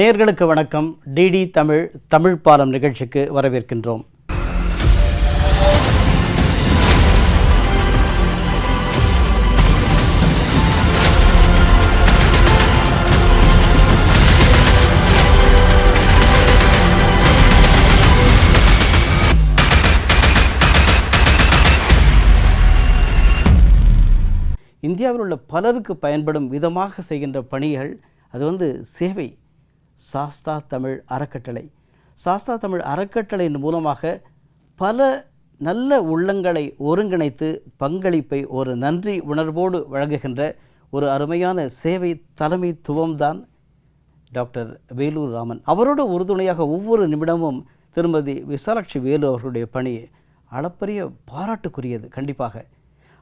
நேர்களுக்கு வணக்கம். டிடி தமிழ் தமிழ் பாலம் நிகழ்ச்சிக்கு வரவேற்கின்றோம். இந்தியாவில் உள்ள பலருக்கு பயன்படும் விதமாக செய்கின்ற பணிகள் அது வந்து சேவை. சாஸ்தா தமிழ் அறக்கட்டளை. சாஸ்தா தமிழ் அறக்கட்டளையின் மூலமாக பல நல்ல உள்ளங்களை ஒருங்கிணைத்து பங்களிப்பை ஒரு நன்றி உணர்வோடு வழங்குகின்ற ஒரு அருமையான சேவை தலைமைத்துவம்தான் டாக்டர் வேலூர் ராமன். அவரோட உறுதுணையாக ஒவ்வொரு நிமிடமும் திருமதி விசாலாட்சி வேலு அவர்களுடைய பணி அளப்பரிய பாராட்டுக்குரியது கண்டிப்பாக.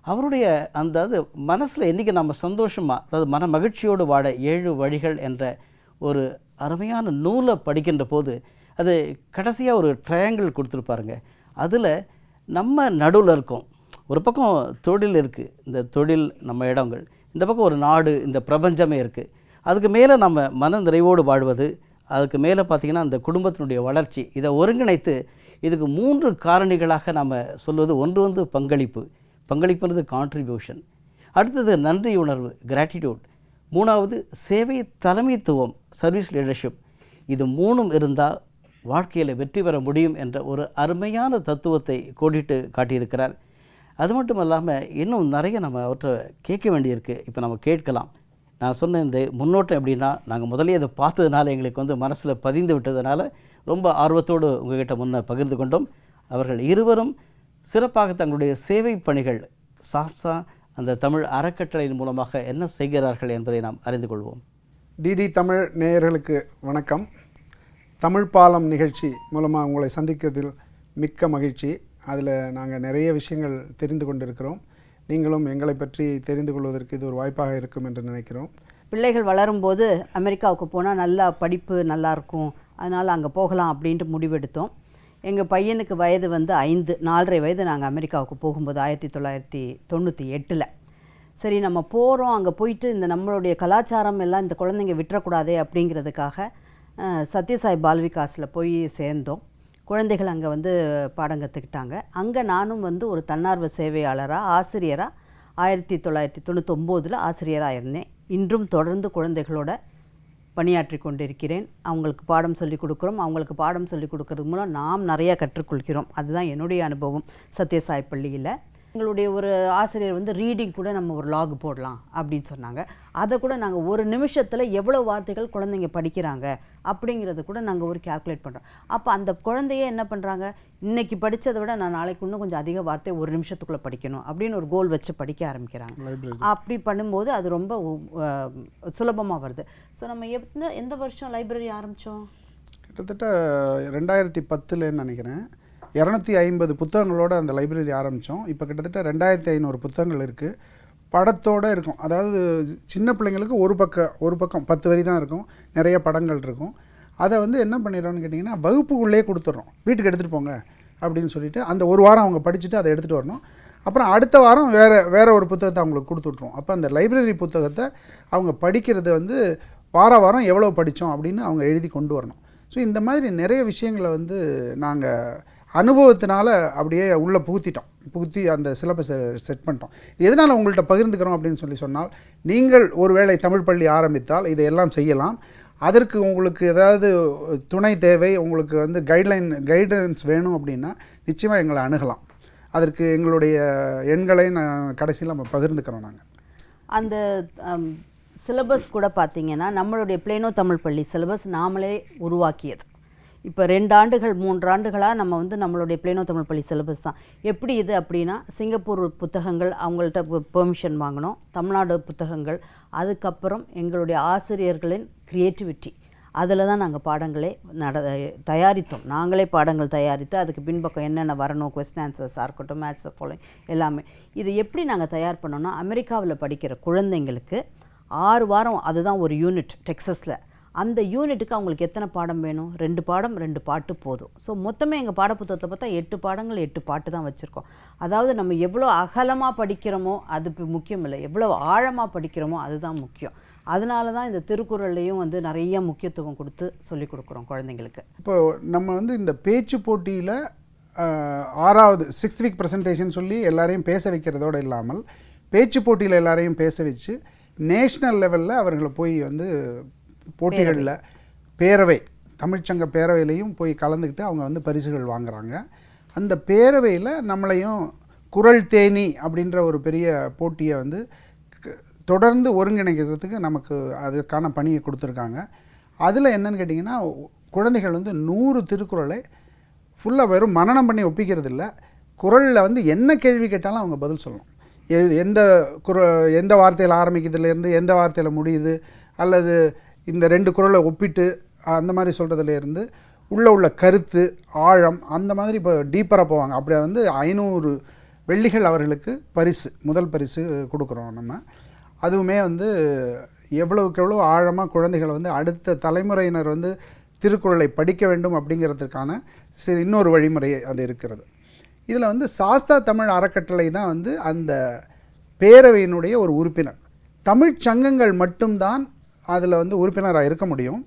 அவருடைய அந்த அது மனசில் என்றைக்கு நம்ம சந்தோஷமாக அதாவது மன மகிழ்ச்சியோடு வாட ஏழு வழிகள் என்ற ஒரு அருமையான நூலை படிக்கின்ற போது அது கடைசியாக ஒரு ட்ரையாங்கிள் கொடுத்துருப்பாருங்க அதில் நம்ம நடுவில் இருக்கோம். ஒரு பக்கம் தொழில் இருக்குது இந்த தொழில் நம்ம இடங்கள். இந்த பக்கம் ஒரு நாடு இந்த பிரபஞ்சமே இருக்குது அதுக்கு மேலே நம்ம மன நிறைவோடு வாழ்வது அதுக்கு மேலே பார்த்திங்கன்னா அந்த குடும்பத்தினுடைய வளர்ச்சி இதை ஒருங்கிணைத்து இதுக்கு மூன்று காரணிகளாக நம்ம சொல்வது ஒன்று வந்து பங்களிப்பு. பங்களிப்புன்றது கான்ட்ரிபியூஷன் அடுத்தது நன்றி உணர்வு கிராட்டிடியூட் மூணாவது சேவை தலைமைத்துவம் சர்வீஸ் லீடர்ஷிப் இது மூணும் இருந்தால் வாழ்க்கையில் வெற்றி பெற முடியும் என்ற ஒரு அருமையான தத்துவத்தை கோடிட்டு காட்டியிருக்கிறார். அது மட்டும் இல்லாமல் இன்னும் நிறைய நம்ம அவற்றை கேட்க வேண்டியிருக்கு. இப்போ நம்ம கேட்கலாம். நான் சொன்ன இந்த முன்னோட்டம் எப்படின்னா நாங்கள் முதலே அதை பார்த்ததுனால எங்களுக்கு வந்து மனசில் பதிந்து விட்டதுனால ரொம்ப ஆர்வத்தோடு உங்ககிட்ட முன்ன பகிர்ந்து கொண்டோம். அவர்கள் இருவரும் சிறப்பாக தங்களுடைய சேவை பணிகள் சாஸ்தா அந்த தமிழ் அறக்கட்டளையின் மூலமாக என்ன செய்கிறார்கள் என்பதை நாம் அறிந்து கொள்வோம். டிடி தமிழ் நேயர்களுக்கு வணக்கம். தமிழ் பாலம் நிகழ்ச்சி மூலமாக உங்களை சந்திக்கிறதில் மிக்க மகிழ்ச்சி. அதில் நாங்கள் நிறைய விஷயங்கள் தெரிந்து கொண்டிருக்கிறோம். நீங்களும் எங்களை பற்றி தெரிந்து கொள்வதற்கு இது ஒரு வாய்ப்பாக இருக்கும் என்று நினைக்கிறோம். பிள்ளைகள் வளரும்போது அமெரிக்காவுக்கு போனால் நல்லா படிப்பு நல்லா இருக்கும். அதனால் அங்கே போகலாம் அப்படின்ட்டு முடிவெடுத்தோம். எங்கள் பையனுக்கு வயது வந்து ஐந்து நாலரை வயது நாங்கள் அமெரிக்காவுக்கு போகும்போது ஆயிரத்தி தொள்ளாயிரத்தி தொண்ணூற்றி எட்டில். சரி நம்ம போகிறோம் அங்கே போயிட்டு இந்த நம்மளுடைய கலாச்சாரம் எல்லாம் இந்த குழந்தைங்க விட்டுறக்கூடாதே அப்படிங்கிறதுக்காக சத்யசாய் பால்விகாஸில் போய் சேர்ந்தோம். குழந்தைகள் அங்கே வந்து பாடம் கற்றுக்கிட்டாங்க அங்கே நானும் வந்து ஒரு தன்னார்வ சேவையாளராக ஆசிரியராக ஆயிரத்தி தொள்ளாயிரத்தி தொண்ணூத்தொம்போதில் ஆசிரியராக இருந்தேன் இன்றும் தொடர்ந்து குழந்தைகளோட பணியாற்றி கொண்டிருக்கிறேன். அவங்களுக்கு பாடம் சொல்லிக் கொடுக்குறோம். அவங்களுக்கு பாடம் சொல்லிக் கொடுக்கறது மூலம் நாம் நிறையா கற்றுக்கொள்கிறோம். அதுதான் என்னுடைய அனுபவம். சத்யசாய் பள்ளியில். எங்களுடைய ஒரு ஆசிரியர் வந்து ரீடிங் கூட நம்ம ஒரு லாக் போடலாம் அப்படின்னு சொன்னாங்க. அதை கூட நாங்கள் ஒரு நிமிஷத்தில் எவ்வளோ வார்த்தைகள் குழந்தைங்க படிக்கிறாங்க அப்படிங்கிறத கூட நாங்கள் ஒரு கால்குலேட் பண்ணுறோம் அப்போ அந்த குழந்தைய என்ன பண்ணுறாங்க இன்னைக்கு படித்ததை விட நான் நாளைக்கு இன்னும் கொஞ்சம் அதிக வார்த்தை ஒரு நிமிஷத்துக்குள்ளே படிக்கணும் அப்படின்னு ஒரு கோல் வச்சு படிக்க ஆரம்பிக்கிறாங்க. அப்படி பண்ணும்போது அது ரொம்ப சுலபமாக வருது. ஸோ நம்ம எந்த எந்த வருஷம் லைப்ரரி ஆரம்பித்தோம் கிட்டத்தட்ட ரெண்டாயிரத்தி பத்துலன்னு நினைக்கிறேன். இரநூத்தி ஐம்பது புத்தகங்களோட அந்த லைப்ரரி ஆரம்பித்தோம். இப்போ கிட்டத்தட்ட ரெண்டாயிரத்தி ஐநூறு புத்தகங்கள் இருக்குது. படத்தோடு இருக்கும். அதாவது சின்ன பிள்ளைங்களுக்கு ஒரு பக்கம் ஒரு பக்கம் பத்து வரி தான் இருக்கும். நிறைய படங்கள் இருக்கும். அதை வந்து என்ன பண்ணிடுறோம்னு கேட்டிங்கன்னா வகுப்புக்குள்ளேயே கொடுத்துட்றோம். வீட்டுக்கு எடுத்துகிட்டு போங்க அப்படின்னு சொல்லிட்டு அந்த ஒரு வாரம் அவங்க படிச்சுட்டு அதை எடுத்துகிட்டு வரணும். அப்புறம் அடுத்த வாரம் வேறு வேறு ஒரு புத்தகத்தை அவங்களுக்கு கொடுத்துட்ருவோம் அப்போ அந்த லைப்ரரி புத்தகத்தை அவங்க படிக்கிறது வந்து வார வாரம் எவ்வளோ படித்தோம் அப்படின்னு அவங்க எழுதி கொண்டு வரணும். ஸோ இந்த மாதிரி நிறைய விஷயங்களை வந்து நாங்கள் அனுபவத்தினால அப்படியே உள்ளே புகுத்திட்டோம். புகுத்தி அந்த சிலபஸை செட் பண்ணிட்டோம். எதனால் உங்கள்கிட்ட பகிர்ந்துக்கிறோம் அப்படின்னு சொல்லி சொன்னால் நீங்கள் ஒருவேளை தமிழ் பள்ளி ஆரம்பித்தால் இதையெல்லாம் செய்யலாம். அதற்கு உங்களுக்கு ஏதாவது துணை தேவை உங்களுக்கு வந்து கைட்லைன் கைடன்ஸ் வேணும் அப்படின்னா நிச்சயமாக எங்களை அணுகலாம். அதற்கு எங்களுடைய எண்களை நான் கடைசியில் நம்ம பகிர்ந்துக்கிறோம் நாங்கள் அந்த சிலபஸ் கூட பார்த்தீங்கன்னா நம்மளுடைய பிளேனோ தமிழ் பள்ளி சிலபஸ் நாமளே உருவாக்கியது. இப்போ ரெண்டு ஆண்டுகள் மூன்று ஆண்டுகளாக நம்ம வந்து நம்மளுடைய பிளேனோ தமிழ் பள்ளி சிலபஸ் தான். எப்படி இது அப்படின்னா சிங்கப்பூர் புத்தகங்கள் அவங்கள்ட்ட பெர்மிஷன் வாங்கினோம் தமிழ்நாடு புத்தகங்கள் அதுக்கப்புறம் எங்களுடைய ஆசிரியர்களின் க்ரியேட்டிவிட்டி அதில் தான் நாங்கள் பாடங்களே நட தயாரித்தோம். நாங்களே பாடங்கள் தயாரித்து அதுக்கு பின்பக்கம் என்னென்ன வரணும் கொஸ்டின் ஆன்சர்ஸாக இருக்கட்டும் மேத்ஸ் ஃபாலோயிங் எல்லாமே. இது எப்படி நாங்கள் தயார் பண்ணோன்னா அமெரிக்காவில் படிக்கிற குழந்தைங்களுக்கு ஆறு வாரம் அதுதான் ஒரு யூனிட் டெக்ஸஸில் அந்த யூனிட்டுக்கு அவங்களுக்கு எத்தனை பாடம் வேணும்? ரெண்டு பாடம் ரெண்டு பாட்டு போதும். ஸோ மொத்தமே எங்கள் பாடப்புத்தகத்தை பார்த்தா எட்டு பாடங்கள் எட்டு பாட்டு தான் வச்சுருக்கோம். அதாவது நம்ம எவ்வளோ அகலமாக படிக்கிறோமோ அது இப்போ முக்கியம் இல்லை. எவ்வளோ ஆழமாக படிக்கிறோமோ அதுதான் முக்கியம். அதனால தான் இந்த திருக்குறள்லையும் வந்து நிறைய முக்கியத்துவம் கொடுத்து சொல்லி கொடுக்குறோம் குழந்தைங்களுக்கு. இப்போ நம்ம வந்து இந்த பேச்சு போட்டியில் ஆறாவது சிக்ஸ்த் வீக் ப்ரெசன்டேஷன் சொல்லி எல்லாரையும் பேச வைக்கிறதோடு இல்லாமல் பேச்சு போட்டியில் எல்லாரையும் பேச வச்சு நேஷ்னல் லெவலில் அவர்களை போய் வந்து போட்டிகளில் பேரவை தமிழ்ச்சங்க பேரவையிலையும் போய் கலந்துக்கிட்டு அவங்க வந்து பரிசுகள் வாங்குறாங்க. அந்த பேரவையில் நம்மளையும் குரல் தேனி அப்படின்ற ஒரு பெரிய போட்டியை வந்து தொடர்ந்து ஒருங்கிணைக்கிறதுக்கு நமக்கு அதற்கான பணியை கொடுத்துருக்காங்க. அதில் என்னன்னு கேட்டிங்கன்னா குழந்தைகள் வந்து நூறு திருக்குறளை ஃபுல்லாக வெறும் மனனம் பண்ணி ஒப்பிக்கிறது இல்லை குரலில் வந்து என்ன கேள்வி கேட்டாலும் அவங்க பதில் சொல்லணும். எ- எந்த குர எந்த வார்த்தையில் ஆரம்பிக்கிறதுலேருந்து எந்த வார்த்தையில் முடியுது அல்லது இந்த ரெண்டு குரலை ஒப்பிட்டு அந்த மாதிரி சொல்கிறதுலேருந்து உள்ளே உள்ள கருத்து ஆழம் அந்த மாதிரி இப்போ டீப்பராக போவாங்க. அப்படி வந்து ஐநூறு வெள்ளிகள் அவர்களுக்கு பரிசு முதல் பரிசு கொடுக்குறோம் நம்ம. அதுவுமே வந்து எவ்வளவுக்கு எவ்வளோ ஆழமாக குழந்தைகள் வந்து அடுத்த தலைமுறையினர் வந்து திருக்குறளை படிக்க வேண்டும் அப்படிங்கிறதுக்கான சில இன்னொரு வழிமுறை அது இருக்கிறது. இதில் வந்து சாஸ்தா தமிழ் அறக்கட்டளை தான் வந்து அந்த பேரவையினுடைய ஒரு உறுப்பினர். தமிழ்ச் சங்கங்கள் மட்டும்தான் அதில் வந்து உறுப்பினராக இருக்க முடியும்.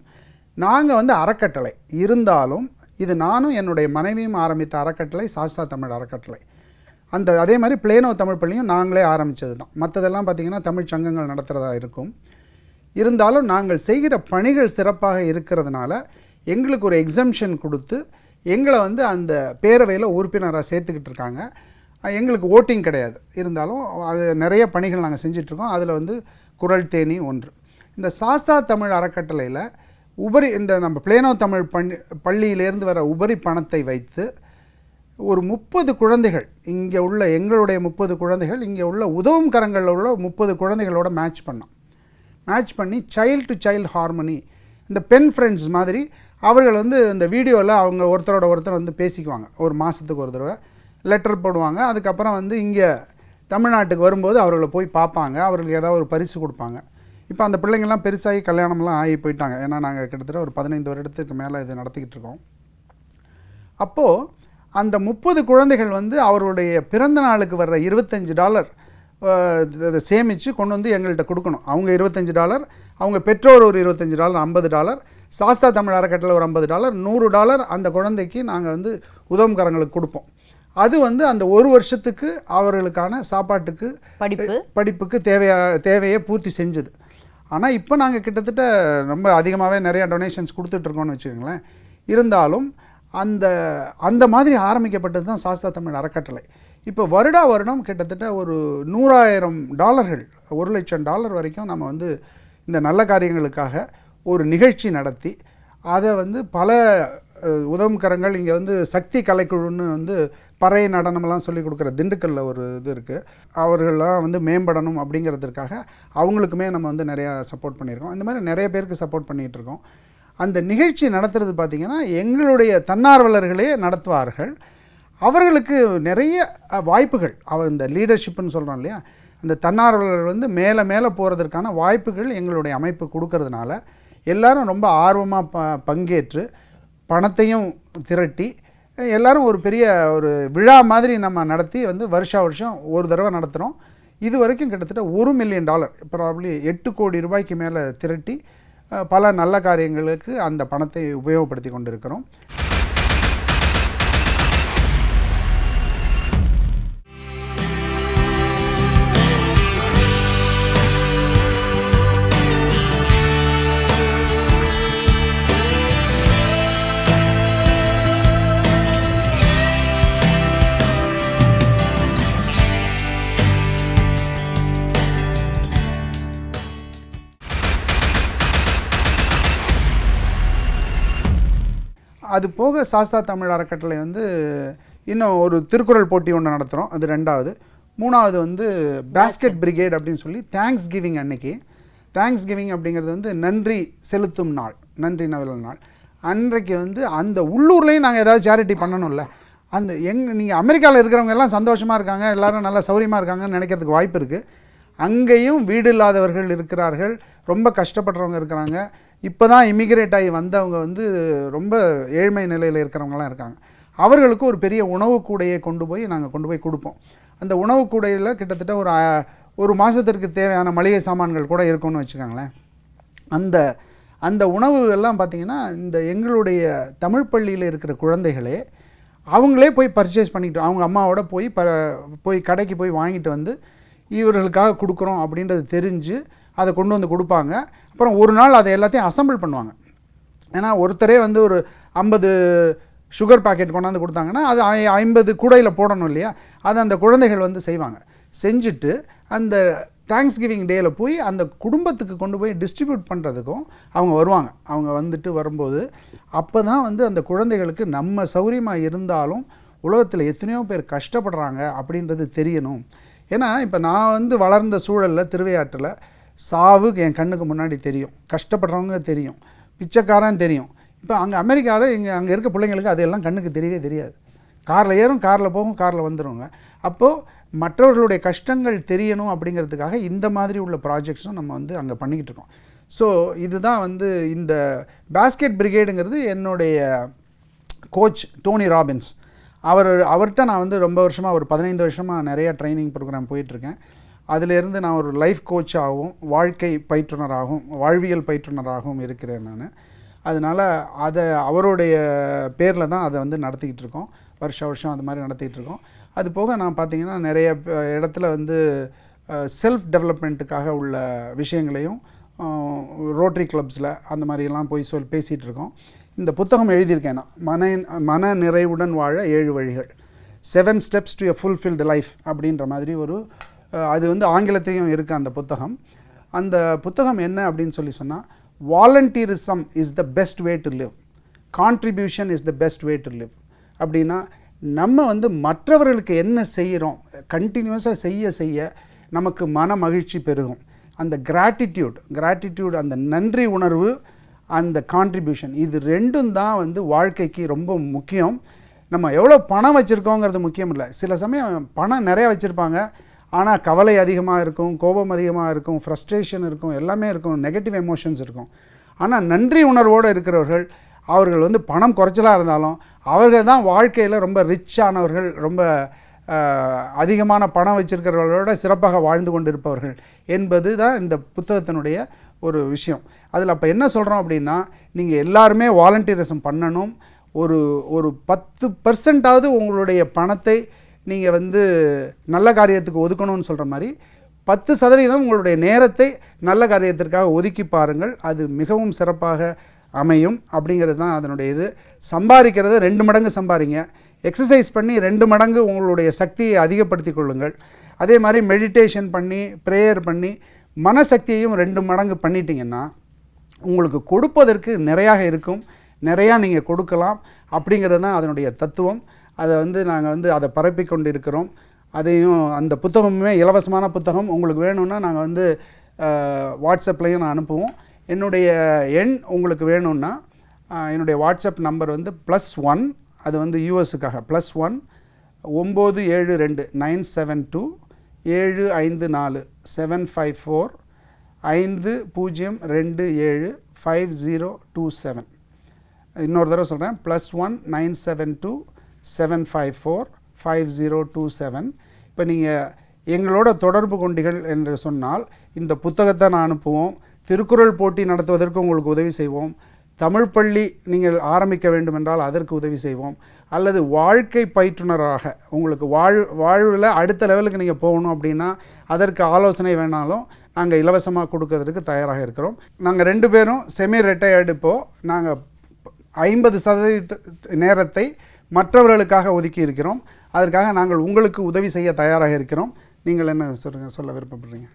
நாங்கள் வந்து அறக்கட்டளை. இருந்தாலும் இது நானும் என்னுடைய மனைவியும் ஆரம்பித்த அறக்கட்டளை சாஸ்தா தமிழ் அறக்கட்டளை. அந்த அதே மாதிரி பிளேனோ தமிழ் பள்ளியும் நாங்களே ஆரம்பித்தது தான் மற்றதெல்லாம் பார்த்திங்கன்னா தமிழ் சங்கங்கள் நடத்துகிறதா இருக்கும். இருந்தாலும் நாங்கள் செய்கிற பணிகள் சிறப்பாக இருக்கிறதுனால எங்களுக்கு ஒரு எக்ஸம்ஷன் கொடுத்து எங்களை வந்து அந்த பேரவையில் உறுப்பினராக சேர்த்துக்கிட்டு இருக்காங்க. எங்களுக்கு ஓட்டிங் கிடையாது. இருந்தாலும் அது நிறைய பணிகள் நாங்கள் செஞ்சிட்ருக்கோம் அதில் வந்து குரல் தேனி ஒன்று. இந்த சாஸ்தா தமிழ் அறக்கட்டளையில் உபரி இந்த நம்ம பிளேனோ தமிழ் பள்ளி பள்ளியிலேருந்து வர உபரி பணத்தை வைத்து ஒரு முப்பது குழந்தைகள் இங்கே உள்ள எங்களுடைய முப்பது குழந்தைகள் இங்கே உள்ள உதவும் கரங்களில் உள்ள முப்பது குழந்தைகளோட மேட்ச் பண்ணோம். மேட்ச் பண்ணி சைல்டு டு சைல்டு ஹார்மனி இந்த பென் ஃப்ரெண்ட்ஸ் மாதிரி அவர்கள் வந்து இந்த வீடியோவில் அவங்க ஒருத்தரோட ஒருத்தர் வந்து பேசிக்குவாங்க. ஒரு மாதத்துக்கு ஒரு தடவை லெட்டர் போடுவாங்க. அதுக்கப்புறம் வந்து இங்கே தமிழ்நாட்டுக்கு வரும்போது அவர்களை போய் பார்ப்பாங்க. அவர்களுக்கு ஏதாவது ஒரு பரிசு கொடுப்பாங்க. இப்போ அந்த பிள்ளைங்கள்லாம் பெருசாகி கல்யாணம்லாம் ஆகி போயிட்டாங்க. ஏன்னா நாங்கள் கிட்டத்தட்ட ஒரு பதினைந்து வருடத்துக்கு மேலே இது நடத்திக்கிட்டு இருக்கோம். அப்போது அந்த முப்பது குழந்தைகள் வந்து அவருடைய பிறந்த நாளுக்கு வர்ற இருபத்தஞ்சு டாலர் அதை சேமித்து கொண்டு வந்து எங்கள்கிட்ட கொடுக்கணும். அவங்க இருபத்தஞ்சு டாலர் அவங்க பெற்றோர் ஒரு இருபத்தஞ்சு டாலர் ஐம்பது டாலர் சாஸ்தா தமிழ் அறக்கட்டளை ஒரு ஐம்பது டாலர் நூறு டாலர் அந்த குழந்தைக்கு நாங்கள் வந்து உதவும்காரங்களுக்கு கொடுப்போம். அது வந்து அந்த ஒரு வருஷத்துக்கு அவர்களுக்கான சாப்பாட்டுக்கு படிப்பு. படிப்புக்கு தேவையா தேவையை பூர்த்தி செஞ்சது. ஆனால் இப்போ நாங்கள் கிட்டத்தட்ட ரொம்ப அதிகமாகவே நிறையா டொனேஷன்ஸ் கொடுத்துட்ருக்கோம்னு வச்சுக்கோங்களேன். இருந்தாலும் அந்த அந்த மாதிரி ஆரம்பிக்கப்பட்டது தான் சாஸ்தா தமிழ் அறக்கட்டளை. இப்போ வருடா வருடம் கிட்டத்தட்ட ஒரு நூறாயிரம் டாலர்கள் ஒரு லட்சம் டாலர் வரைக்கும் நம்ம வந்து இந்த நல்ல காரியங்களுக்காக ஒரு நிகழ்ச்சி நடத்தி அதை வந்து பல உதவும் கரங்கள் இங்கே வந்து சக்தி கலைக்குழுன்னு வந்து பறை நடனமெல்லாம் சொல்லி கொடுக்குற திண்டுக்கல்ல ஒரு இது இருக்குது அவர்கள்லாம் வந்து மேம்படணும் அப்படிங்கிறதுக்காக அவங்களுக்குமே நம்ம வந்து நிறையா சப்போர்ட் பண்ணியிருக்கோம். இந்த மாதிரி நிறைய பேருக்கு சப்போர்ட் பண்ணிகிட்டு இருக்கோம். அந்த நிகழ்ச்சி நடத்துறது பார்த்திங்கன்னா எங்களுடைய தன்னார்வலர்களே நடத்துவார்கள். அவர்களுக்கு நிறைய வாய்ப்புகள். அவ இந்த லீடர்ஷிப்னு சொல்கிறோம் இல்லையா? அந்த தன்னார்வலர்கள் வந்து மேலே மேலே போகிறதுக்கான வாய்ப்புகள் எங்களுடைய அமைப்பு கொடுக்கறதுனால எல்லாரும் ரொம்ப ஆர்வமாக ப பங்கேற்று பணத்தையும் திரட்டி எல்லாரும் ஒரு பெரிய ஒரு விழா மாதிரி நம்ம நடத்தி வந்து வருஷா வருஷம் ஒரு தடவை நடத்துகிறோம் இது வரைக்கும் கிட்டத்தட்ட ஒரு மில்லியன் டாலர் ப்ராப்ளி எட்டு கோடி ரூபாய்க்கு மேலே திரட்டி பல நல்ல காரியங்களுக்கு அந்த பணத்தை உபயோகப்படுத்தி கொண்டிருக்கிறோம். அது போக சாஸ்தா தமிழ் அறக்கட்டளை வந்து இன்னும் ஒரு திருக்குறள் போட்டி ஒன்று நடத்துகிறோம் அது ரெண்டாவது. மூணாவது வந்து பேஸ்கெட் பிரிகேட் அப்படின்னு சொல்லி தேங்க்ஸ் கிவிங் அன்னைக்கு. தேங்க்ஸ் கிவிங் அப்படிங்கிறது வந்து நன்றி செலுத்தும் நாள். நன்றி நவல் நாள். அன்றைக்கு வந்து அந்த உள்ளூர்லேயும் நாங்கள் ஏதாவது சேரிட்டி பண்ணணும்ல. அந்த எங் நீங்கள் அமெரிக்காவில் இருக்கிறவங்க எல்லாம் சந்தோஷமாக இருக்காங்க எல்லோரும் நல்லா சௌரியமாக இருக்காங்கன்னு நினைக்கிறதுக்கு வாய்ப்பு இருக்குது அங்கேயும் வீடு இல்லாதவர்கள் இருக்கிறார்கள். ரொம்ப கஷ்டப்படுறவங்க இருக்கிறாங்க. இப்போ தான் இமிகிரேட் ஆகி வந்தவங்க வந்து ரொம்ப ஏழ்மை நிலையில் இருக்கிறவங்களாம் இருக்காங்க. அவர்களுக்கு ஒரு பெரிய உணவு கூடையை கொண்டு போய் நாங்கள் கொண்டு போய் கொடுப்போம். அந்த உணவு கூடையில் கிட்டத்தட்ட ஒரு ஒரு மாதத்திற்கு தேவையான மளிகை சாமான்கள் கூட இருக்கும்னு வச்சுக்கோங்களேன். அந்த அந்த உணவு எல்லாம் பார்த்திங்கன்னா இந்த எங்களுடைய தமிழ் பள்ளியில் இருக்கிற குழந்தைகளே அவங்களே போய் பர்ச்சேஸ் பண்ணிக்கிட்டு அவங்க அம்மாவோட போய் ப போய் கடைக்கு போய் வாங்கிட்டு வந்து இவர்களுக்காக கொடுக்குறோம் அப்படின்றது தெரிஞ்சு அதை கொண்டு வந்து கொடுப்பாங்க. அப்புறம் ஒரு நாள் அதை எல்லாத்தையும் அசெம்பிள் பண்ணுவாங்க. ஏன்னா ஒருத்தரே வந்து ஒரு ஐம்பது சுகர் பாக்கெட் கொண்டாந்து கொடுத்தாங்கன்னா அது ஐம்பது கூடையில் போடணும் இல்லையா? அதை அந்த குழந்தைகள் வந்து செய்வாங்க. செஞ்சுட்டு அந்த தேங்க்ஸ் கிவிங் டேயில் போய் அந்த குடும்பத்துக்கு கொண்டு போய் டிஸ்ட்ரிபியூட் பண்ணுறதுக்கும் அவங்க வருவாங்க. அவங்க வந்துட்டு வரும்போது அப்போ தான் வந்து அந்த குழந்தைகளுக்கு நம்ம சௌரியமாக இருந்தாலும் உலகத்தில் எத்தனையோ பேர் கஷ்டப்படுறாங்க அப்படின்றது தெரியணும். ஏன்னா இப்போ நான் வந்து வளர்ந்த சூழலில் திருவையாற்றில் சாவு என் கண்ணுக்கு முன்னாடி தெரியும். கஷ்டப்படுறவங்க தெரியும். பிச்சைக்காரன் தெரியும். இப்போ அங்கே அமெரிக்காவில் இங்கே அங்கே இருக்க பிள்ளைங்களுக்கு அதெல்லாம் கண்ணுக்கு தெரியவே தெரியாது. காரில் ஏறும் காரில் போகும் காரில் வந்துடுவாங்க அப்போது மற்றவர்களுடைய கஷ்டங்கள் தெரியணும் அப்படிங்கிறதுக்காக இந்த மாதிரி உள்ள ப்ராஜெக்ட்ஸும் நம்ம வந்து அங்கே பண்ணிக்கிட்டு இருக்கோம். ஸோ இதுதான் வந்து இந்த பேஸ்கெட் பிரிகேடுங்கிறது என்னுடைய கோச் டோனி ராபின்ஸ் அவர் அவர்கிட்ட நான் வந்து ரொம்ப வருஷமாக ஒரு பதினைந்து வருஷமாக நிறையா ட்ரைனிங் ப்ரோக்ராம் போயிட்டுருக்கேன் அதிலிருந்து நான் ஒரு லைஃப் கோச்சாகவும் வாழ்க்கை பயிற்றுனராகவும் வாழ்வியல் பயிற்றுனராகவும் இருக்கிறேன் நான். அதனால் அதை அவருடைய பேரில் தான் அதை வந்து நடத்திக்கிட்டு இருக்கோம். வருஷ வருஷம் அது மாதிரி நடத்திக்கிட்டு இருக்கோம். அது போக நான் பார்த்தீங்கன்னா நிறைய இடத்துல வந்து செல்ஃப் டெவலப்மெண்ட்டுக்காக உள்ள விஷயங்களையும் ரோட்டரி கிளப்ஸில் அந்த மாதிரியெல்லாம் போய் சொல் பேசிகிட்டு இருக்கோம். இந்த புத்தகம் எழுதியிருக்கேன் நான். மன மன நிறைவுடன் வாழ ஏழு வழிகள். Seven steps to a fulfilled life அப்படின்ற மாதிரி ஒரு அது வந்து ஆங்கிலத்திலையும் இருக்குது அந்த புத்தகம். அந்த புத்தகம் என்ன அப்படின்னு சொல்லி சொன்னால் volunteerism is the best way to live contribution is the best way to live அப்படின்னா நம்ம வந்து மற்றவர்களுக்கு என்ன செய்கிறோம் கண்டினியூஸாக செய்ய செய்ய நமக்கு மன மகிழ்ச்சி பெருகும். அந்த கிராட்டிடியூட் கிராட்டிடியூட் அந்த நன்றி உணர்வு அந்த கான்ட்ரிபியூஷன் இது ரெண்டும் தான் வந்து வாழ்க்கைக்கு ரொம்ப முக்கியம். நம்ம எவ்வளோ பணம் வச்சுருக்கோங்கிறது முக்கியம் இல்லை. சில சமயம் பணம் நிறைய வச்சுருப்பாங்க. ஆனால் கவலை அதிகமாக இருக்கும் கோபம் அதிகமாக இருக்கும் ஃப்ரஸ்ட்ரேஷன் இருக்கும் எல்லாமே இருக்கும் நெகட்டிவ் எமோஷன்ஸ் இருக்கும். ஆனால் நன்றி உணர்வோடு இருக்கிறவர்கள் அவர்கள் வந்து பணம் குறைச்சலாக இருந்தாலும் அவர்கள் தான் வாழ்க்கையில் ரொம்ப ரிச்சானவர்கள் ரொம்ப அதிகமான பணம் வச்சிருக்கிறவர்களோட சிறப்பாக வாழ்ந்து கொண்டிருப்பவர்கள் என்பது தான் இந்த புத்தகத்தினுடைய ஒரு விஷயம். அதில் அப்போ என்ன சொல்கிறோம் அப்படின்னா நீங்கள் எல்லாருமே வாலண்டியரிசம் பண்ணணும். ஒரு ஒரு பத்து பர்சன்டாவது உங்களுடைய பணத்தை நீங்கள் வந்து நல்ல காரியத்துக்கு ஒதுக்கணும்னு சொல்கிற மாதிரி பத்து சதவீதம் உங்களுடைய நேரத்தை நல்ல காரியத்திற்காக ஒதுக்கி பாருங்கள். அது மிகவும் சிறப்பாக அமையும். அப்படிங்கிறது தான் அதனுடைய இது. சம்பாதிக்கிறத ரெண்டு மடங்கு சம்பாதிங்க. எக்ஸசைஸ் பண்ணி ரெண்டு மடங்கு உங்களுடைய சக்தியை அதிகப்படுத்திக் கொள்ளுங்கள். அதே மாதிரி மெடிடேஷன் பண்ணி ப்ரேயர் பண்ணி மனசக்தியையும் ரெண்டு மடங்கு பண்ணிட்டீங்கன்னா உங்களுக்கு கொடுப்பதற்கு நிறையாக இருக்கும். நிறையா நீங்கள் கொடுக்கலாம். அப்படிங்கிறது தான் அதனுடைய தத்துவம். அதை வந்து நாங்கள் வந்து அதை பரப்பி கொண்டு இருக்கிறோம் அதையும் அந்த புத்தகமுமே இலவசமான புத்தகம். உங்களுக்கு வேணும்னா நாங்கள் வந்து வாட்ஸ்அப்லேயும் நான் அனுப்புவோம். என்னுடைய எண் உங்களுக்கு வேணும்னா என்னுடைய வாட்ஸ்அப் நம்பர் வந்து ப்ளஸ் ஒன் அது வந்து யூஎஸுக்காக ப்ளஸ் ஒன் ஒம்பது ஏழு ரெண்டு நைன் செவன் டூ ஏழு ஐந்து நாலு செவன் ஃபைவ் ஃபோர் ஐந்து பூஜ்ஜியம் ரெண்டு ஏழு ஃபைவ் ஜீரோ டூ செவன் இன்னொரு தடவை சொல்கிறேன் plus one nine seven two seven five four five zero two seven இப்போ நீங்கள் எங்களோட தொடர்பு கொண்டீர்கள் என்று சொன்னால் இந்த புத்தகத்தை நான் அனுப்புவோம். திருக்குறள் போட்டி நடத்துவதற்கு உங்களுக்கு உதவி செய்வோம். தமிழ் பள்ளி நீங்கள் ஆரம்பிக்க வேண்டும் என்றால் அதற்கு உதவி செய்வோம். அல்லது வாழ்க்கை பயிற்றுனராக உங்களுக்கு வாழ் வாழ்வில் அடுத்த லெவலுக்கு நீங்கள் போகணும் அப்படின்னா அதற்கு ஆலோசனை வேணாலும் நாங்கள் இலவசமாக கொடுக்கறதுக்கு தயாராக இருக்கிறோம். நாங்கள் ரெண்டு பேரும் செமி ரிட்டையர்டு இப்போது நாங்கள் ஐம்பது சதவீத நேரத்தை மற்றவர்களுக்காக ஒதுக்கி இருக்கிறோம். அதற்காக நாங்கள் உங்களுக்கு உதவி செய்ய தயாராக இருக்கிறோம். நீங்கள் என்ன சொல்லுங்க சொல்ல விருப்பப்படுறீங்க?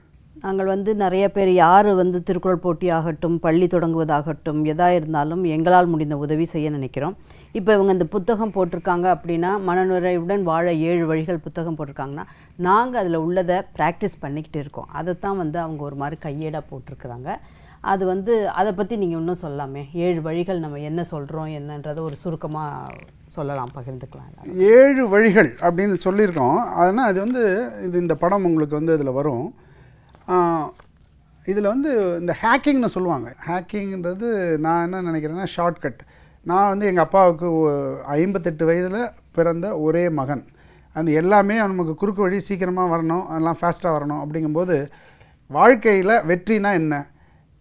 நாங்கள் வந்து நிறைய பேர் யார் வந்து திருக்குறள் போட்டியாகட்டும் பள்ளி தொடங்குவதாகட்டும் எதா இருந்தாலும் எங்களால் முடிந்த உதவி செய்ய நினைக்கிறோம். இப்போ இவங்க இந்த புத்தகம் போட்டிருக்காங்க அப்படின்னா மனநிறைவுடன் வாழ ஏழு வழிகள் புத்தகம் போட்டிருக்காங்கன்னா நாங்கள் அதில் உள்ளதை ப்ராக்டிஸ் பண்ணிக்கிட்டு இருக்கோம். அதைத்தான் வந்து அவங்க ஒரு மாதிரி கையேடாக போட்டிருக்கிறாங்க. அது வந்து அதை பற்றி நீங்கள் இன்னும் சொல்லாமே. ஏழு வழிகள் நம்ம என்ன சொல்கிறோம் என்னன்றதை ஒரு சுருக்கமாக சொல்லலாம் பகிர்ந்துக்கலாம் ஏழு வழிகள் அப்படின்னு சொல்லியிருக்கோம். அதனால் அது வந்து இது இந்த படம் உங்களுக்கு வந்து இதில் வரும். இதில் வந்து இந்த ஹேக்கிங்னு சொல்லுவாங்க. ஹேக்கிங்கிறது நான் என்ன நினைக்கிறேன்னா ஷார்ட்கட். நான் வந்து எங்கள் அப்பாவுக்கு ஐம்பத்தெட்டு வயதில் பிறந்த ஒரே மகன். அந்த எல்லாமே நமக்கு குறுக்கு வழி சீக்கிரமாக வரணும் எல்லாம் ஃபாஸ்ட்டாக வரணும் அப்படிங்கும்போது வாழ்க்கையில் வெற்றினா என்ன?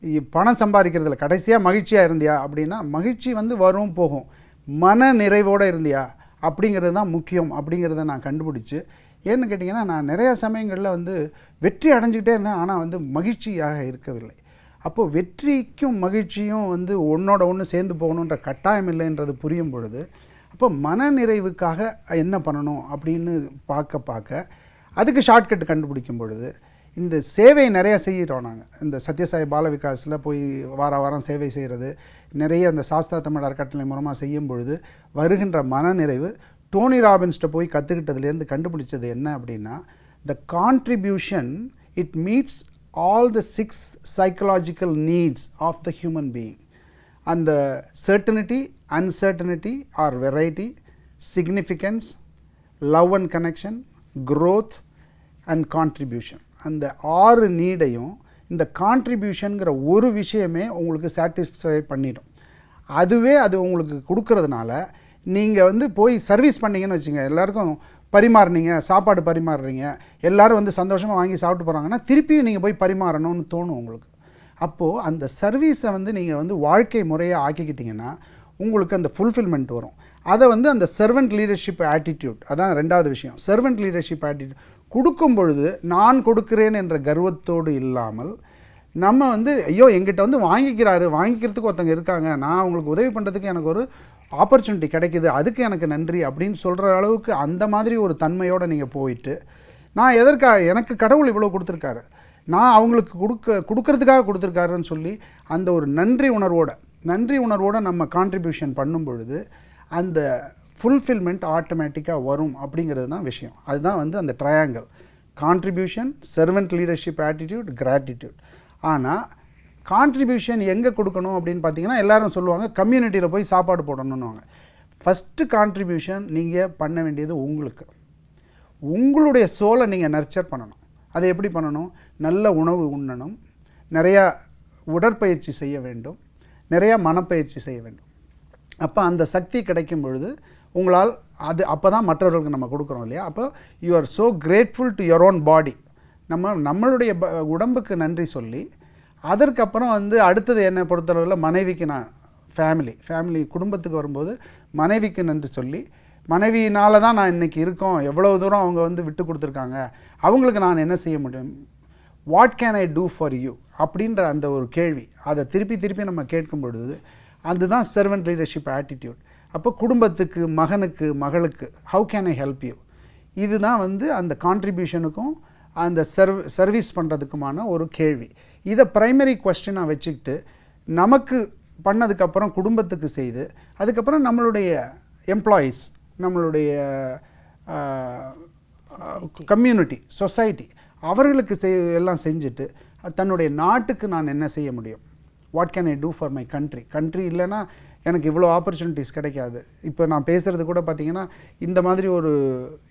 இ- பணம் சம்பாதிக்கிறதுல கடைசியாக மகிழ்ச்சியாக இருந்தியா அப்படின்னா மகிழ்ச்சி வந்து வரும் போகும். மன நிறைவோடு இருந்தியா? அப்படிங்கிறது தான் முக்கியம். அப்படிங்கிறத நான் கண்டுபிடிச்சி ஏன்னு கேட்டிங்கன்னா நான் நிறைய சமயங்களில் வந்து வெற்றி அடைஞ்சிக்கிட்டே இருந்தேன். ஆனால் வந்து மகிழ்ச்சியாக இருக்கவில்லை. அப்போது வெற்றிக்கும் மகிழ்ச்சியும் வந்து ஒன்றோட ஒன்று சேர்ந்து போகணுன்ற கட்டாயம் இல்லைன்றது புரியும் பொழுது அப்போ மன நிறைவுக்காக என்ன பண்ணணும் அப்படின்னு பார்க்க பார்க்க அதுக்கு ஷார்ட்கட் கண்டுபிடிக்கும் பொழுது இந்த சேவை நிறையா செய்கிறோம் நாங்கள் இந்த சத்யசாய் பால விகாஸில் போய் வார வாரம் சேவை செய்கிறது நிறைய அந்த சாஸ்தா தமிழ் அறக்கட்டளை மூலமாக செய்யும் பொழுது வருகின்ற மனநிறைவு டோனி ராபின்ஸ்ட்டை போய் கற்றுக்கிட்டதுலேருந்து கண்டுபிடிச்சது என்ன அப்படின்னா the contribution it meets all the six psychological needs of the human being அந்த certainty uncertainty or variety significance love and connection growth and contribution அந்த ஆறு நீடையும் இந்த கான்ட்ரிபியூஷனுங்கிற ஒரு விஷயமே உங்களுக்கு சாட்டிஸ்ஃபை பண்ணிடும். அதுவே அது உங்களுக்கு கொடுக்கறதுனால நீங்கள் வந்து போய் சர்வீஸ் பண்ணீங்கன்னு வச்சுங்க எல்லாருக்கும் பரிமாறுனீங்க சாப்பாடு பரிமாறுறீங்க எல்லோரும் வந்து சந்தோஷமாக வாங்கி சாப்பிட்டு போகிறாங்கன்னா திருப்பியும் நீங்கள் போய் பரிமாறணும்னு தோணும் உங்களுக்கு. அப்போது அந்த சர்வீஸை வந்து நீங்கள் வந்து வாழ்க்கை முறையாக ஆக்கிக்கிட்டிங்கன்னா உங்களுக்கு அந்த ஃபுல்ஃபில்மெண்ட் வரும். அதை வந்து அந்த சர்வெண்ட் லீடர்ஷிப் ஆட்டிடியூட் அதான் ரெண்டாவது விஷயம். சர்வெண்ட் லீடர்ஷிப் ஆட்டிடியூட் கொடுக்கும் பொழுது நான் கொடுக்குறேன் என்ற கர்வத்தோடு இல்லாமல் நம்ம வந்து ஐயோ எங்கிட்ட வந்து வாங்கிக்கிறாரு வாங்கிக்கிறதுக்கு ஒருத்தங்க இருக்காங்க நான் அவங்களுக்கு உதவி பண்ணுறதுக்கு எனக்கு ஒரு ஆப்பர்ச்சுனிட்டி கிடைக்கிது அதுக்கு எனக்கு நன்றி அப்படின்னு சொல்கிற அளவுக்கு அந்த மாதிரி ஒரு தன்மையோடு நீங்கள் போயிட்டு நான் எதற்காக எனக்கு கடவுள் இவ்வளோ கொடுத்துருக்காரு. நான் அவங்களுக்கு கொடுக்க கொடுக்கறதுக்காக கொடுத்துருக்காருன்னு சொல்லி அந்த ஒரு நன்றி உணர்வோட நன்றி உணர்வோடு நம்ம கான்ட்ரிபியூஷன் பண்ணும் பொழுது அந்த ஃபுல்ஃபில்மெண்ட் ஆட்டோமேட்டிக்காக வரும் அப்படிங்கிறது தான் விஷயம். அதுதான் வந்து அந்த triangle contribution servant leadership attitude gratitude ஆனால் கான்ட்ரிபியூஷன் எங்கே கொடுக்கணும் அப்படின்னு பார்த்தீங்கன்னா எல்லாரும் சொல்லுவாங்க கம்யூனிட்டியில் போய் சாப்பாடு போடணுன்னுவாங்க ஃபஸ்ட்டு கான்ட்ரிபியூஷன் நீங்கள் பண்ண வேண்டியது உங்களுக்கு. உங்களுடைய சோலை நீங்கள் நர்ச்சர் பண்ணணும். அதை எப்படி பண்ணணும்? நல்ல உணவு உண்ணணும். நிறையா உடற்பயிற்சி செய்ய வேண்டும். நிறையா மனப்பயிற்சி செய்ய வேண்டும். அப்போ அந்த சக்தி கிடைக்கும் பொழுது உங்களால் அது அப்போ தான் மற்றவர்களுக்கு நம்ம கொடுக்குறோம் இல்லையா? அப்போ you are so grateful to your own body நம்ம நம்மளுடைய ப- உடம்புக்கு நன்றி சொல்லி அதற்கப்புறம் வந்து அடுத்தது என்னை பொறுத்தளவில் மனைவிக்கு நான் ஃபேமிலி ஃபேமிலி குடும்பத்துக்கு வரும்போது மனைவிக்கு நன்றி சொல்லி மனைவியினால தான் நான் இன்னைக்கு இருக்கோம். எவ்வளோ தூரம் அவங்க வந்து விட்டு கொடுத்துருக்காங்க. அவங்களுக்கு நான் என்ன செய்ய முடியும்? What can I do for you அப்படின்ற அந்த ஒரு கேள்வி. அதை திருப்பி திருப்பி நம்ம கேட்கும் பொழுது அதுதான் சர்வெண்ட் லீடர்ஷிப் ஆட்டிடியூட் அப்போ குடும்பத்துக்கு மகனுக்கு மகளுக்கு how can I help you இதுதான் வந்து அந்த கான்ட்ரிபியூஷனுக்கும் அந்த சர்வ் சர்வீஸ் பண்ணுறதுக்குமான ஒரு கேள்வி. இதை ப்ரைமரி கொஸ்டினாக வச்சுக்கிட்டு நமக்கு பண்ணதுக்கப்புறம் குடும்பத்துக்கு செய்து அதுக்கப்புறம் நம்மளுடைய எம்ப்ளாயீஸ் நம்மளுடைய கம்யூனிட்டி சொசைட்டி அவர்களுக்கு செய் எல்லாம் செஞ்சுட்டு தன்னுடைய நாட்டுக்கு நான் என்ன செய்ய முடியும்? What can I do for my country country இல்லைன்னா எனக்கு இவ்வளோ ஆப்பர்ச்சுனிட்டிஸ் கிடைக்காது. இப்போ நான் பேசுகிறது கூட பார்த்தீங்கன்னா இந்த மாதிரி ஒரு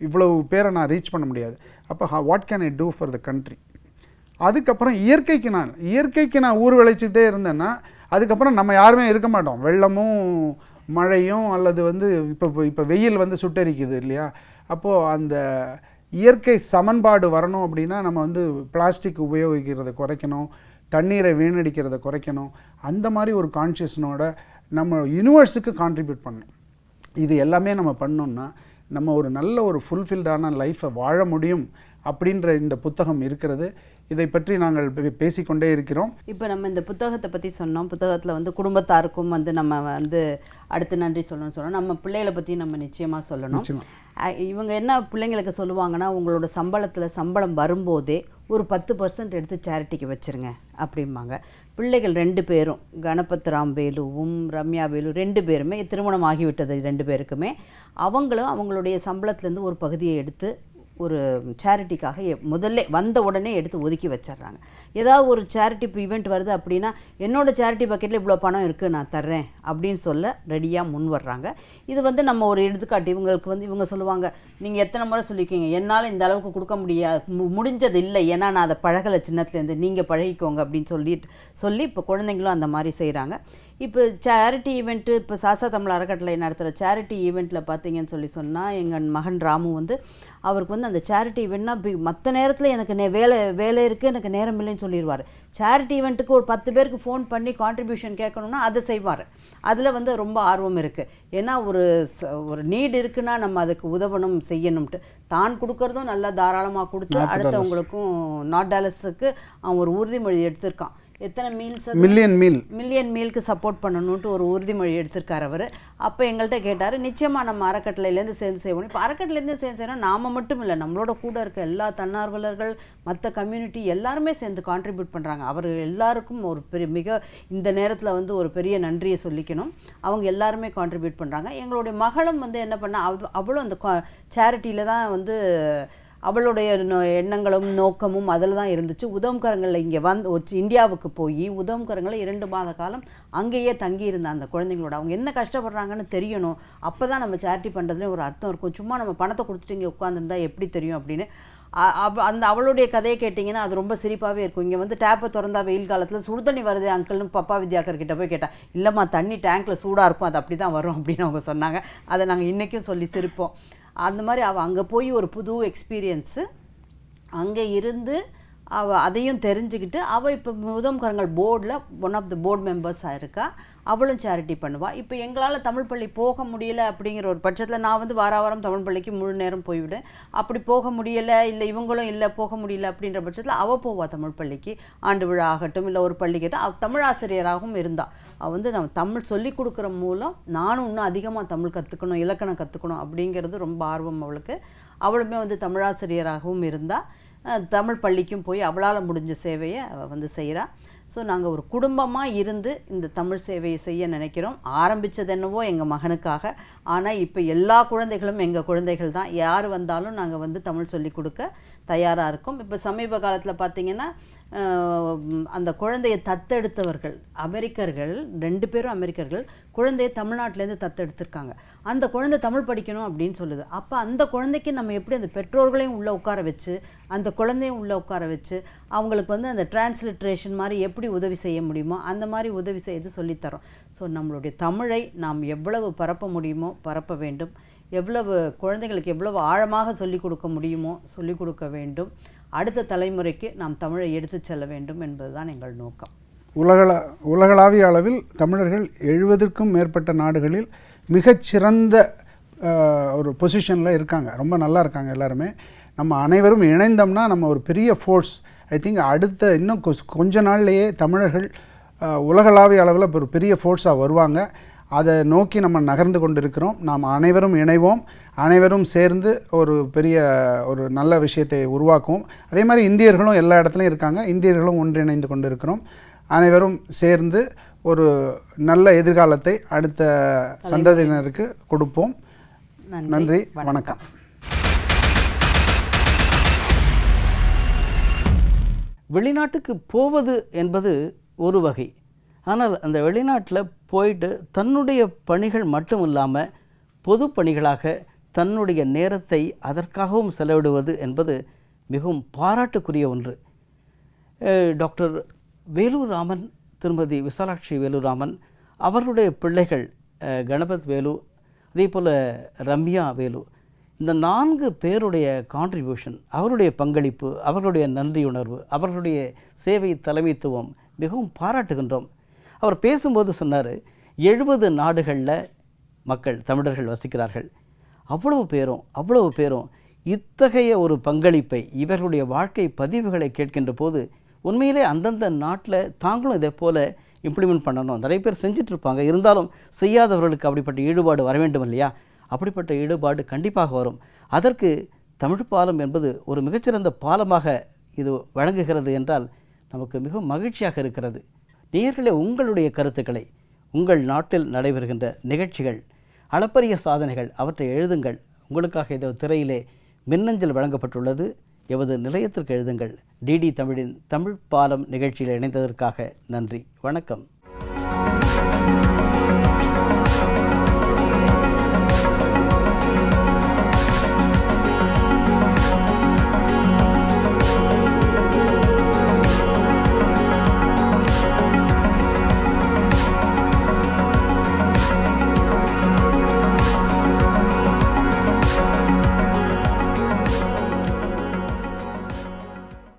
இவ்வளவு பேரை நான் ரீச் பண்ண முடியாது. அப்போ what can I do for the country அதுக்கப்புறம் இயற்கைக்கு நான் இயற்கைக்கு நான் ஊர் விளைச்சிட்டே இருந்தேன்னா அதுக்கப்புறம் நம்ம யாருமே இருக்க மாட்டோம். வெள்ளமும் மழையும் அல்லது வந்து இப்போ இப்போ வெயில் வந்து சுட்டெரிக்குது இல்லையா? அப்போது அந்த இயற்கை சமன்பாடு வரணும் அப்படின்னா நம்ம வந்து பிளாஸ்டிக் உபயோகிக்கிறதை குறைக்கணும் தண்ணீரை வீணடிக்கிறதை குறைக்கணும். அந்த மாதிரி ஒரு கான்ஷியஸ்னோட நம்ம யூனிவர்ஸுக்கு கான்ட்ரிபியூட் பண்ணணும். இது எல்லாமே நம்ம பண்ணோம்னா நம்ம ஒரு நல்ல ஒரு ஃபுல்ஃபில்டான லைஃப்பை வாழ முடியும் அப்படின்ற இந்த புத்தகம் இருக்கிறது. இதை பற்றி நாங்கள் பேசிக்கொண்டே இருக்கிறோம். இப்போ நம்ம இந்த புத்தகத்தை பற்றி சொன்னோம். புத்தகத்தில் வந்து குடும்பத்தாருக்கும் வந்து நம்ம வந்து அடுத்து நன்றி சொல்லணும்னு சொன்னோம். நம்ம பிள்ளைகளை பற்றி நம்ம நிச்சயமாக சொல்லணும். இவங்க என்ன பிள்ளைங்களுக்கு சொல்லுவாங்கன்னா உங்களோட சம்பளத்தில் சம்பளம் வரும்போதே ஒரு பத்து பர்சன்ட் எடுத்து சேரிட்டிக்கு வச்சிருங்க அப்படிம்பாங்க. பிள்ளைகள் ரெண்டு பேரும் கணபத்ராம் வேலுவும் ரம்யா வேலு ரெண்டு பேருமே திருமணம் ஆகிவிட்டது ரெண்டு பேருக்குமே அவங்களும் அவங்களுடைய சம்பளத்துலேருந்து ஒரு பகுதியை எடுத்து ஒரு சேரிட்டிக்காக முதல்ல வந்த உடனே எடுத்து ஒதுக்கி வச்சிடுறாங்க. ஏதாவது ஒரு சேரிட்டி ஈவெண்ட் வருது அப்படின்னா என்னோட சேரிட்டி பக்கெட்டில் இவ்வளோ பணம் இருக்குது நான் தர்றேன் அப்படின்னு சொல்ல ரெடியாக முன் வர்றாங்க. இது வந்து நம்ம ஒரு எடுத்துக்காட்டு இவங்களுக்கு வந்து இவங்க சொல்லுவாங்க நீங்கள் எத்தனை முறை சொல்லியிருக்கீங்க? என்னால் இந்த அளவுக்கு கொடுக்க முடியாது மு- முடிஞ்சது இல்லை ஏன்னா நான் அதை பழகலை சின்னத்துலேருந்து. நீங்கள் பழகிக்கோங்க அப்படின்னு சொல்லிட்டு சொல்லி இப்போ குழந்தைங்களும் அந்த மாதிரி செய்கிறாங்க இப்போ சேரிட்டி ஈவெண்ட்டு இப்போ சாசா தமிழ் அறக்கட்டளை நடத்துகிற சேரிட்டி ஈவெண்ட்டில் பார்த்தீங்கன்னு சொல்லி சொன்னால் எங்கள் மகன் ராமு வந்து அவருக்கு வந்து அந்த சேரிட்டி ஈவெண்ட்னா மற்ற நேரத்தில் எனக்கு நே வேலை வேலை இருக்குது எனக்கு நேரம் இல்லைன்னு சொல்லிடுவார் சேரிட்டி ஈவெண்ட்டுக்கு ஒரு பத்து பேருக்கு ஃபோன் பண்ணி கான்ட்ரிபியூஷன் கேட்கணும்னா அதை செய்வார். அதில் வந்து ரொம்ப ஆர்வம் இருக்குது ஏன்னா ஒரு ஒரு நீட் இருக்குன்னா நம்ம அதுக்கு உதவணும் செய்யணும்ட்டு. தான் கொடுக்கறதும் நல்லா தாராளமாக கொடுத்து அடுத்தவங்களுக்கும் நாட் டாலஸுக்கு அவன் ஒரு உறுதிமொழி எடுத்திருக்கான். எத்தனை மீல்ஸ் மில்லியன் மீல் மில்லியன் மீலுக்கு சப்போர்ட் பண்ணணுன்ட்டு ஒரு உறுதிமொழி எடுத்திருக்கார் அவர். அப்போ எங்கள்கிட்ட கேட்டார் நிச்சயமாக நம்ம அறக்கட்டளையிலேருந்து சேர்ந்து செய்வோம். இப்போ அறக்கட்டளையிலேருந்து சேர்ந்து செய்யணும் நாம மட்டும் இல்லை நம்மளோட கூட இருக்க எல்லா தன்னார்வலர்கள் மற்ற கம்யூனிட்டி எல்லாருமே சேர்ந்து கான்ட்ரிபியூட் பண்ணுறாங்க அவர் எல்லாருக்கும் ஒரு பெரிய மிக இந்த நேரத்தில் வந்து ஒரு பெரிய நன்றியை சொல்லிக்கணும். அவங்க எல்லாருமே கான்ட்ரிபியூட் பண்ணுறாங்க எங்களுடைய மகளும் வந்து என்ன பண்ணா அவ அவளும் அந்த சேரிட்டியில் தான் வந்து அவளுடைய நோ- எண்ணங்களும் நோக்கமும் அதில் தான் இருந்துச்சு. உதவுக்கரங்களில் இங்கே வந்து இந்தியாவுக்கு போய் உதவுக்கரங்களில் இரண்டு மாத காலம் அங்கேயே தங்கியிருந்த அந்த குழந்தைங்களோட. அவங்க என்ன கஷ்டப்படுறாங்கன்னு தெரியணும். அப்போ தான் நம்ம சேரிட்டி பண்ணுறதுலேயும் ஒரு அர்த்தம் இருக்கும். சும்மா நம்ம பணத்தை கொடுத்துட்டு இங்கே உட்காந்துருந்தா எப்படி தெரியும் அப்படின்னு. அவ அந்த அவளுடைய கதையை கேட்டிங்கன்னா அது ரொம்ப சிரிப்பாகவே இருக்கும். இங்கே வந்து டேப்பை திறந்தா வெயில் காலத்தில் சுடு தண்ணி வருது அங்கிள்னு பப்பா வித்யாக்கர் கிட்ட போய் கேட்டா இல்லைம்மா தண்ணி டேங்க்கில் சூடாக இருக்கும். அது அப்படி தான் வரும். அப்படின்னு அவங்க சொன்னாங்க. அதை நாங்கள் இன்றைக்கும் சொல்லி சிரிப்போம். அந்த மாதிரி அவள் அங்கே போய் ஒரு புது எக்ஸ்பீரியன்ஸு அங்கே இருந்து அவள் அதையும் தெரிஞ்சுக்கிட்டு அவள் இப்போ உதம்கரங்கள் போர்டில் ஒன் ஆஃப் த போர்ட் மெம்பர்ஸாக இருக்கா. அவளும் சேரிட்டி பண்ணுவாள் இப்போ எங்களால் தமிழ் பள்ளி போக முடியல அப்படிங்கிற ஒரு பட்சத்தில் நான் வந்து வார வாரம் தமிழ் பள்ளிக்கு முழு நேரம் போய்விடுவேன் அப்படி போக முடியலை இல்லை இவங்களும் இல்லை போக முடியல அப்படின்ற பட்சத்தில் அவள் போவாள் தமிழ் பள்ளிக்கு. ஆண்டு விழா ஆகட்டும் இல்லை ஒரு பள்ளி கேட்டால் அவள் தமிழ் ஆசிரியராகவும் இருந்தாள் அவள் வந்து நம்ம தமிழ் சொல்லி கொடுக்குற மூலம் நானும் இன்னும் அதிகமாக தமிழ் கற்றுக்கணும் இலக்கணம் கற்றுக்கணும் அப்படிங்கிறது ரொம்ப ஆர்வம் அவளுக்கு. அவளுமே வந்து தமிழாசிரியராகவும் இருந்தாள் தமிழ் பள்ளிக்கும் போய் அவளால் முடிஞ்ச சேவையை அவள் வந்து செய்கிறாள் ஸோ நாங்கள் ஒரு குடும்பமாக இருந்து இந்த தமிழ் சேவையை செய்ய நினைக்கிறோம். ஆரம்பித்தது என்னவோ எங்கள் மகனுக்காக. ஆனால் இப்போ எல்லா குழந்தைகளும் எங்கள் குழந்தைகள் தான். யார் வந்தாலும் நாங்கள் வந்து தமிழ் சொல்லி கொடுக்க தயாராக இருக்கோம். இப்போ சமீப காலத்தில் பார்த்தீங்கன்னா அந்த குழந்தையை தத்தெடுத்தவர்கள் அமெரிக்கர்கள் ரெண்டு பேரும் அமெரிக்கர்கள் குழந்தையை தமிழ்நாட்டிலேருந்து தத்தெடுத்திருக்காங்க. அந்த குழந்தை தமிழ் படிக்கணும் அப்படின்னு சொல்லுது. அப்போ அந்த குழந்தைக்கு நம்ம எப்படி அந்த பெற்றோர்களையும் உள்ளே உட்கார வச்சு அந்த குழந்தையும் உள்ளே உட்கார வச்சு அவங்களுக்கு வந்து அந்த டிரான்ஸ்லிட்ரேஷன் மாதிரி எப்படி உதவி செய்ய முடியுமோ அந்த மாதிரி உதவி செய்து சொல்லித்தரோம். ஸோ நம்மளுடைய தமிழை நாம் எவ்வளவு பரப்ப முடியுமோ பரப்ப வேண்டும். எவ்வளவு குழந்தைகளுக்கு எவ்வளவு ஆழமாக சொல்லிக் கொடுக்க முடியுமோ சொல்லிக் கொடுக்க வேண்டும். அடுத்த தலைமுறைக்கு நாம் தமிழை எடுத்துச் செல்ல வேண்டும் என்பதுதான் எங்கள் நோக்கம். உலகள உலகளாவிய அளவில் தமிழர்கள் எழுபதுக்கும் மேற்பட்ட நாடுகளில் மிகச்சிறந்த ஒரு பொசிஷனில் இருக்காங்க. ரொம்ப நல்லா இருக்காங்க எல்லாருமே. நம்ம அனைவரும் இணைந்தோம்னா நம்ம ஒரு பெரிய ஃபோர்ஸ் ஐ திங்க் அடுத்த இன்னும் கொஸ்- கொஞ்ச நாள்லேயே தமிழர்கள் உலகளாவிய அளவில் ஒரு பெரிய ஃபோர்ஸாக வருவாங்க. அதை நோக்கி நம்ம நகர்ந்து கொண்டிருக்கிறோம். நாம் அனைவரும் இணைவோம். அனைவரும் சேர்ந்து ஒரு பெரிய ஒரு நல்ல விஷயத்தை உருவாக்குவோம். அதே மாதிரி இந்தியர்களும் எல்லா இடத்துலையும் இருக்காங்க. இந்தியர்களும் ஒன்றிணைந்து கொண்டிருக்கிறோம். அனைவரும் சேர்ந்து ஒரு நல்ல எதிர்காலத்தை அடுத்த சந்ததியினருக்கு கொடுப்போம். நன்றி. வணக்கம். வெளிநாட்டுக்கு போவது என்பது ஒரு வகை. ஆனால் அந்த வெளிநாட்டில் போயிட்டு தன்னுடைய பணிகள் மட்டும் இல்லாமல் பொது பணிகளாக தன்னுடைய நேரத்தை அதற்காகவும் செலவிடுவது என்பது மிகவும் பாராட்டுக்குரிய ஒன்று. டாக்டர் வேலூராமன் திருமதி விசாலாட்சி வேலுராமன் அவருடைய அவர்களுடைய பிள்ளைகள் கணபத் வேலு அதே போல் ரம்யா வேலு இந்த நான்கு பேருடைய கான்ட்ரிபியூஷன் அவருடைய பங்களிப்பு அவர்களுடைய நன்றியுணர்வு அவர்களுடைய சேவை தலைமைத்துவம் மிகவும் பாராட்டுகின்றோம். அவர் பேசும்போது சொன்னார் எழுபது நாடுகளில் மக்கள் தமிழர்கள் வசிக்கிறார்கள். அவ்வளவு பேரும் அவ்வளவு பேரும் இத்தகைய ஒரு பங்களிப்பை இவர்களுடைய வாழ்க்கை பதிவுகளை கேட்கின்ற போது உண்மையிலே அந்தந்த நாட்டில் தாங்களும் இதே போல் இம்ப்ளிமெண்ட் பண்ணணும். நிறைய பேர் செஞ்சிட்ருப்பாங்க. இருந்தாலும் செய்யாதவர்களுக்கு அப்படிப்பட்ட ஈடுபாடு வர வேண்டும் இல்லையா? அப்படிப்பட்ட ஈடுபாடு கண்டிப்பாக வரும். அதற்கு தமிழ் பாலம் என்பது ஒரு மிகச்சிறந்த பாலமாக இது வழங்குகிறது என்றால் நமக்கு மிகவும் மகிழ்ச்சியாக இருக்கிறது. நேர்களே உங்களுடைய கருத்துக்களை உங்கள் நாட்டில் நடைபெறுகின்ற நிகழ்ச்சிகள் அளப்பரிய சாதனைகள் அவற்றை எழுதுங்கள். உங்களுக்காக இந்த திரையிலே மின்னஞ்சல் வழங்கப்பட்டுள்ளது. எமது நிலையத்திற்கு எழுதுங்கள். டிடி தமிழின் தமிழ் பாலம் நிகழ்ச்சியில் இணைந்ததற்காக நன்றி. வணக்கம்.